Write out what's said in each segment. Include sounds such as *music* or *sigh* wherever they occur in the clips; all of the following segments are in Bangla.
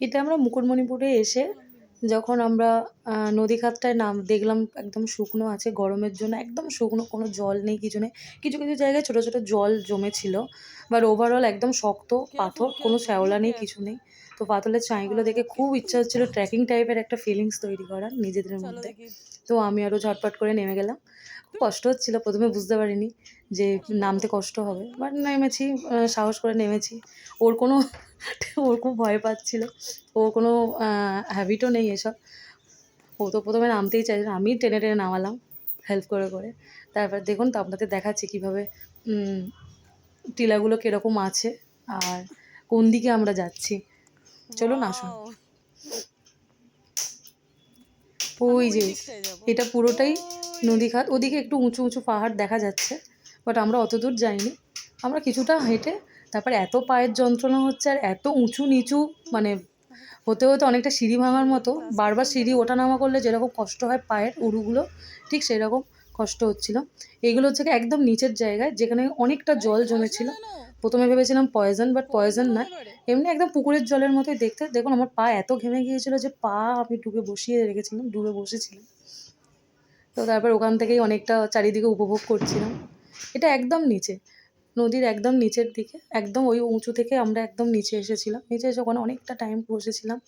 এটা আমরা মুকুটমণিপুরে এসে যখন আমরা নদীঘাটটায় নাম দেখলাম একদম শুকনো আছে গরমের জন্য একদম শুকনো কোনো জল নেই কিছু নেই কিছু কিছু জায়গায় ছোট ছোট জল জমেছিল বাট ওভারঅল একদম শক্ত পাথর কোনো শ্যাওলা নেই কিছু নেই তো পাথরের চাঁইগুলো দেখে খুব ইচ্ছা হচ্ছিল ট্রেকিং টাইপের একটা ফিলিংস তৈরি করার নিজেদের মধ্যে। তো আমি আরও ঝটপট করে নেমে গেলাম খুব কষ্ট হচ্ছিল প্রথমে বুঝতে পারিনি যে নামতে কষ্ট হবে। বাট নেমেছি সাহস করে নেমেছি। ওর কোনো *laughs* ওর খুব ভয় পাচ্ছিল। ওর কোনো হ্যাবিটও নেই এসব। ও তো প্রথমে নামতেই চাইছে না। আমি টেনে টেনে নামালাম হেল্প করে করে। তারপর দেখুন তো আপনাদের দেখাচ্ছি কীভাবে টিলাগুলো কীরকম আছে আর কোন দিকে আমরা যাচ্ছি। চলুন আসুন। ওই যে এটা পুরোটাই নদীঘাট। ওদিকে একটু উঁচু উঁচু পাহাড় দেখা যাচ্ছে। বাট আমরা অত দূর যাইনি। আমরা কিছুটা হেঁটে তারপর এত পায়ের যন্ত্রণা হচ্ছে আর এত উঁচু নিচু মানে হতে হতে অনেকটা সিঁড়ি ভাঙার মতো, বারবার সিঁড়ি ওঠা নামা করলে যেরকম কষ্ট হয় পায়ের উরুগুলো, ঠিক সেরকম কষ্ট হচ্ছিল। এইগুলো হচ্ছে একদম নিচের জায়গায় যেখানে অনেকটা জল জমেছিল। প্রথমে ভেবেছিলাম পয়জন বাট পয়জন না। এমনি একদম পুকুরের জলের মতোই দেখতে। দেখুন আমার পা এত ঘেমে গিয়েছিল যে পা আমি ডুবে বসিয়ে রেখেছিলাম, ডুবে বসেছিলাম। তো তারপর ওখান থেকেই অনেকটা চারিদিকে উপভোগ করছিলাম। এটা একদম নিচে, নদীর একদম নিচের দিকে, একদম ওই উঁচু থেকে আমরা একদম নিচে এসেছিলাম। নিচে এসে ওখানে অনেকটা টাইম বসেছিলাম।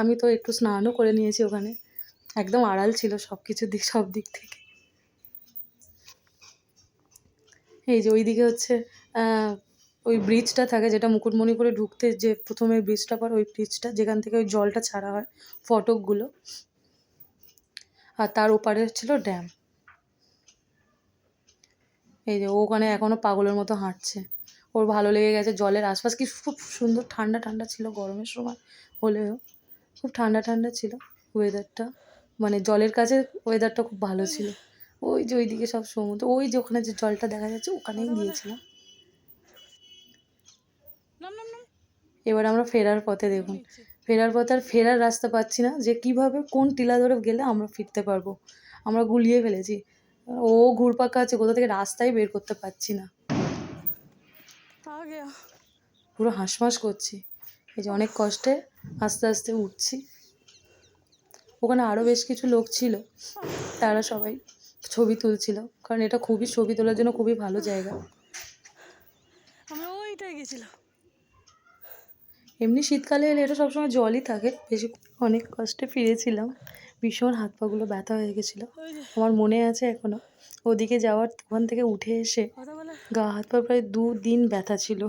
আমি তো একটু স্নানও করে নিয়েছি ওখানে। একদম আড়াল ছিল সব কিছুর দিক, সব দিক থেকে। এই যে ওইদিকে হচ্ছে ওই ব্রিজটা থাকে যেটা মুকুটমণিপুরে ঢুকতে যে প্রথমে ব্রিজটা পর ওই ব্রিজটা যেখান থেকে ওই জলটা ছাড়া হয়, ফটকগুলো। আর তার ওপারে ছিল ড্যাম এই যে ওখানে এখনও পাগলের মতো হাঁটছে। ওর ভালো লেগে গেছে জলের আশপাশ। কি খুব সুন্দর ঠান্ডা ঠান্ডা ছিল গরমের সময় হলেও। খুব ঠান্ডা ঠান্ডা ছিল ওয়েদারটা মানে জলের কাছে ওয়েদারটা খুব ভালো ছিল। ওই যে ওইদিকে সব সমুদ্র ওই যে ওখানে যে জলটা দেখা যাচ্ছে ওখানেই গিয়েছিলাম। এবার আমরা ফেরার পথে দেখুন। ফেরার পথে আর ফেরার রাস্তা পাচ্ছি না যে কীভাবে কোন টিলা ধরে গেলে আমরা ফিরতে পারব। আমরা গুলিয়ে ফেলেছি। ও ঘুরপাক আছে কোথা থেকে রাস্তায় বের করতে পারছি না। পুরো হাঁসফাঁস করছি। এই যে অনেক কষ্টে আস্তে আস্তে উঠছি। ওখানে আরও বেশ কিছু লোক ছিল তারা সবাই ছবি তুলছিল কারণ এটা খুবই ছবি তোলার জন্য খুবই ভালো জায়গা। আমরা ওইটাই গেছিলাম। এমনি শীতকালে এলে এটা সবসময় জলই থাকে বেশি অনেক কষ্টে ফিরেছিলাম। ভীষণ হাত পাগুলো ব্যথা হয়ে গেছিল। আমার মনে আছে এখনও ওদিকে যাওয়ার ওখান থেকে উঠে এসে গা হাত পা প্রায় দু দিন ব্যথা ছিল।